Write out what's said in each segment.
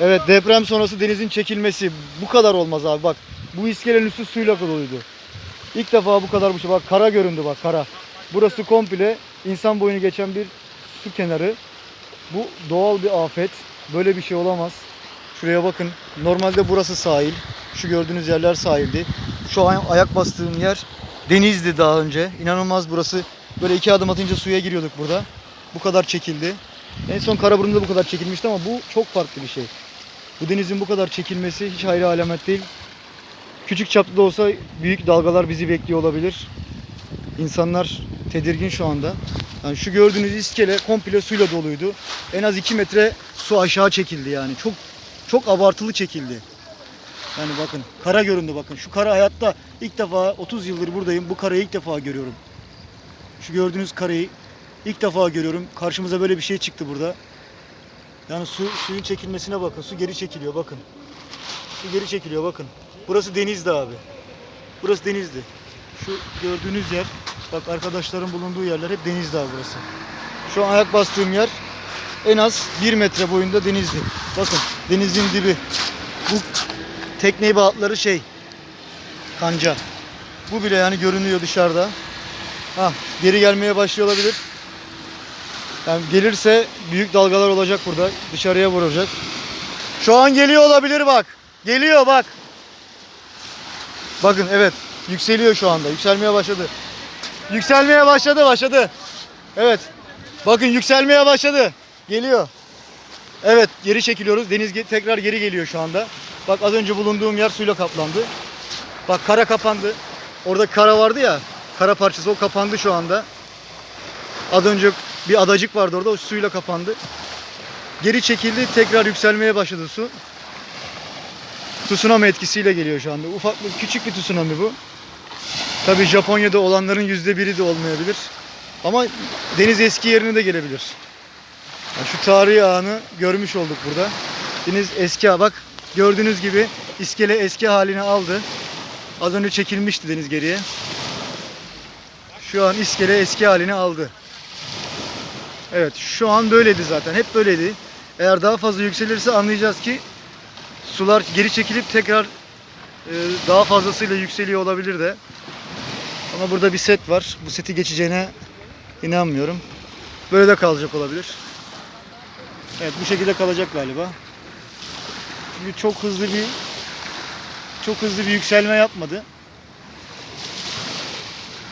Evet deprem sonrası denizin çekilmesi bu kadar olmaz abi bak. Bu iskelenin üstü suyla doluydu. İlk defa bu kadar bir şey. Bak kara göründü bak kara. Burası komple insan boyunu geçen bir su kenarı. Bu doğal bir afet. Böyle bir şey olamaz. Şuraya bakın. Normalde burası sahil. Şu gördüğünüz yerler sahildi. Şu an ayak bastığım yer denizdi daha önce. İnanılmaz burası. Böyle iki adım atınca suya giriyorduk burada. Bu kadar çekildi. En son Karaburun'da bu kadar çekilmişti ama bu çok farklı bir şey. Bu denizin bu kadar çekilmesi hiç hayra alamet değil. Küçük çaplı da olsa büyük dalgalar bizi bekliyor olabilir. İnsanlar tedirgin şu anda. Yani şu gördüğünüz iskele komple suyla doluydu. En az 2 metre su aşağı çekildi yani. Çok çok abartılı çekildi. Yani bakın kara göründü bakın. Şu kara hayatta ilk defa 30 yıldır buradayım. Bu karayı ilk defa görüyorum. Şu gördüğünüz kareyi ilk defa görüyorum. Karşımıza böyle bir şey çıktı burada. Yani su suyun çekilmesine bakın. Su geri çekiliyor bakın. Su geri çekiliyor bakın. Burası denizdi abi. Burası denizdi. Şu gördüğünüz yer bak arkadaşların bulunduğu yerler hep denizdi abi burası. Şu an ayak bastığım yer en az 1 metre boyunda denizdi. Bakın denizin dibi. Bu tekneyi bağıtları şey kanca. Bu bile yani görünüyor dışarıda. Ha geri gelmeye başlıyor olabilir. Yani gelirse büyük dalgalar olacak burada. Dışarıya vuracak. Şu an geliyor olabilir bak. Geliyor bak. Bakın evet. Yükseliyor şu anda. Yükselmeye başladı. Yükselmeye başladı başladı. Evet. Bakın yükselmeye başladı. Geliyor. Evet geri çekiliyoruz. Deniz tekrar geri geliyor şu anda. Bak az önce bulunduğum yer suyla kaplandı. Bak kara kapandı. Orada kara vardı ya. Kara parçası o kapandı şu anda. Az önce bir adacık vardı orada o suyla kapandı. Geri çekildi tekrar yükselmeye başladı su. Tsunami etkisiyle geliyor şu anda. Ufak bir küçük bir tsunami bu. Tabii Japonya'da olanların yüzde biri de olmayabilir. Ama deniz eski yerine de gelebilir. Yani şu tarihi anı görmüş olduk burada. Deniz eski bak gördüğünüz gibi iskele eski halini aldı. Az önce çekilmişti deniz geriye. Şu an iskele eski halini aldı. Evet şu an böyleydi zaten. Hep böyleydi. Eğer daha fazla yükselirse anlayacağız ki sular geri çekilip tekrar e, daha fazlasıyla yükseliyor olabilir de. Ama burada bir set var. Bu seti geçeceğine inanmıyorum. Böyle de kalacak olabilir. Evet bu şekilde kalacak galiba. Çünkü çok hızlı bir çok hızlı bir yükselme yapmadı.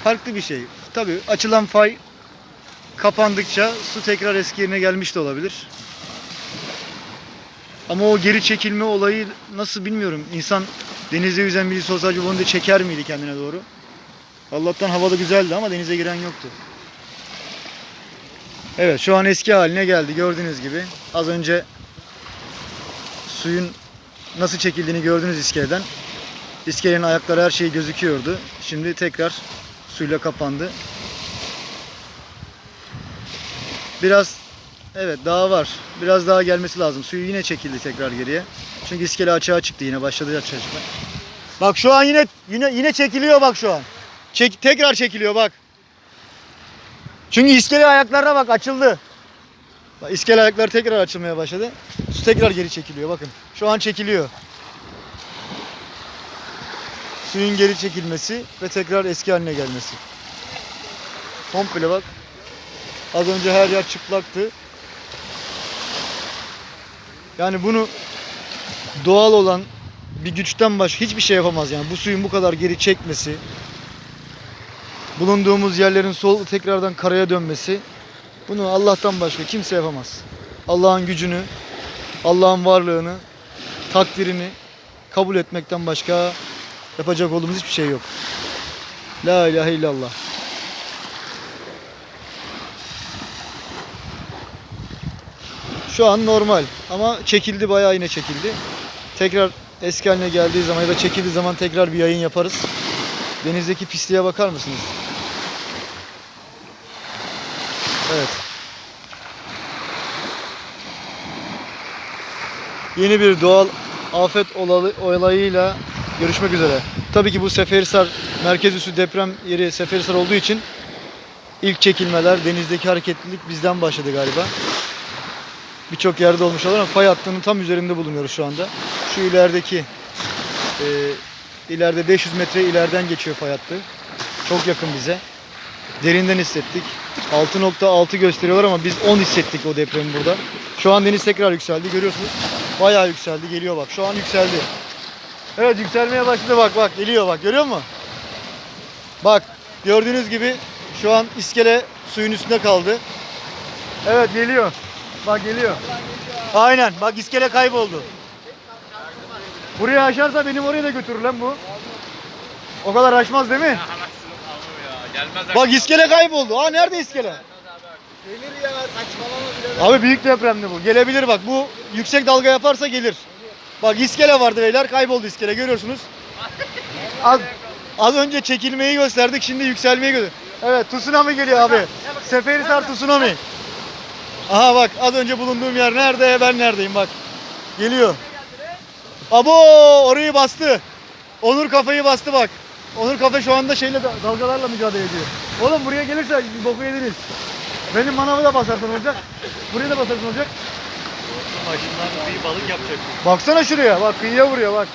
Farklı bir şey. Tabii açılan fay kapandıkça su tekrar eski yerine gelmiş de olabilir. Ama o geri çekilme olayı nasıl bilmiyorum. İnsan denizde yüzen birisi olsa acaba onu da çeker miydi kendine doğru? Allah'tan havada güzeldi ama denize giren yoktu. Evet şu an eski haline geldi gördüğünüz gibi. Az önce suyun nasıl çekildiğini gördünüz iskeleden. İskelenin ayakları her şey gözüküyordu. Şimdi tekrar suyla kapandı. Biraz evet daha var. Biraz daha gelmesi lazım. Suyu yine çekildi tekrar geriye. Çünkü iskele açığa çıktı yine başladı açığa çıkmaya. Bak şu an yine yine yine çekiliyor bak şu an. Çek, tekrar çekiliyor bak. Çünkü iskele ayaklarına bak açıldı. Bak, iskele ayakları tekrar açılmaya başladı. Su tekrar geri çekiliyor bakın. Şu an çekiliyor. Suyun geri çekilmesi ve tekrar eski haline gelmesi. Komple bak. Az önce her yer çıplaktı. Yani bunu doğal olan bir güçten başka hiçbir şey yapamaz yani. Bu suyun bu kadar geri çekmesi, bulunduğumuz yerlerin sol tekrardan karaya dönmesi bunu Allah'tan başka kimse yapamaz. Allah'ın gücünü, Allah'ın varlığını, takdirini kabul etmekten başka yapacak olduğumuz hiçbir şey yok. La ilahe illallah. Şu an normal ama çekildi bayağı yine çekildi. Tekrar eski haline geldiği zaman ya da çekildiği zaman tekrar bir yayın yaparız. Denizdeki pisliğe bakar mısınız? Evet. Yeni bir doğal afet olayıyla görüşmek üzere. Tabii ki bu Seferihisar merkez üssü deprem yeri Seferihisar olduğu için ilk çekilmeler, denizdeki hareketlilik bizden başladı galiba. Birçok yerde olmuş ama fay hattının tam üzerinde bulunuyoruz şu anda. Şu ilerideki e, ileride 500 metre ileriden geçiyor fay hattı. Çok yakın bize. Derinden hissettik. 6.6 gösteriyorlar ama biz 10 hissettik o depremi burada. Şu an deniz tekrar yükseldi görüyorsunuz. Bayağı yükseldi geliyor bak şu an yükseldi. Evet yükselmeye başladı bak bak geliyor bak görüyor musun? Bak gördüğünüz gibi şu an iskele suyun üstünde kaldı. Evet geliyor. Bak geliyor. Aynen bak iskele kayboldu. Buraya aşarsa benim oraya da götürür lan bu. O kadar aşmaz değil mi? Gelmez Bak iskele kayboldu. Aa nerede iskele? Gelir ya saçmalama bile. Abi büyük depremdi bu. Gelebilir bak. Bu yüksek dalga yaparsa gelir. Bak iskele vardı beyler. Kayboldu iskele. Görüyorsunuz. Az, az önce çekilmeyi gösterdik. Şimdi yükselmeyi göster. Evet tsunami geliyor abi. Seferihisar tsunami. Aha bak az önce bulunduğum yer nerede? Ben neredeyim bak. Geliyor. Abo orayı bastı. Onur kafayı bastı bak. Onur kafa şu anda şeyle da- dalgalarla mücadele ediyor. Oğlum buraya gelirse boku yediniz. Benim manavı da basarsan olacak. Buraya da basarsan olacak. Başından bir balık yapacak. Baksana şuraya bak kıyıya vuruyor bak.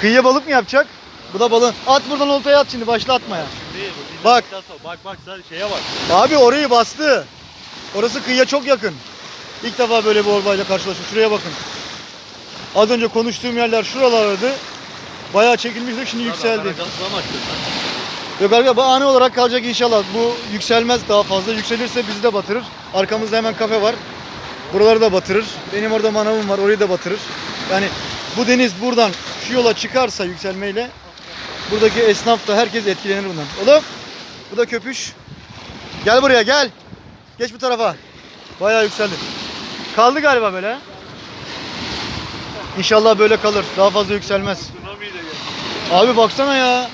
Kıyıya balık mı yapacak? Bu da balığın. At buradan oltaya at şimdi başla atmaya. Değil bu. Bak. Bak bak sen şeye bak. Abi orayı bastı. Orası kıyıya çok yakın. İlk defa böyle bir olayla karşılaştım. Şuraya bakın. Az önce konuştuğum yerler şuralardı. Bayağı çekilmişti şimdi yükseldi. Yok bu ani olarak kalacak inşallah. Bu yükselmez daha fazla. Yükselirse bizi de batırır. Arkamızda hemen kafe var. Buraları da batırır. Benim orada manavım var. Orayı da batırır. Yani bu deniz buradan şu yola çıkarsa yükselmeyle buradaki esnaf da herkes etkilenir bundan. Oğlum bu da köpüş. Gel buraya gel. Geç bu tarafa. Bayağı yükseldi. Kaldı galiba böyle. İnşallah böyle kalır. Daha fazla yükselmez. Abi baksana ya.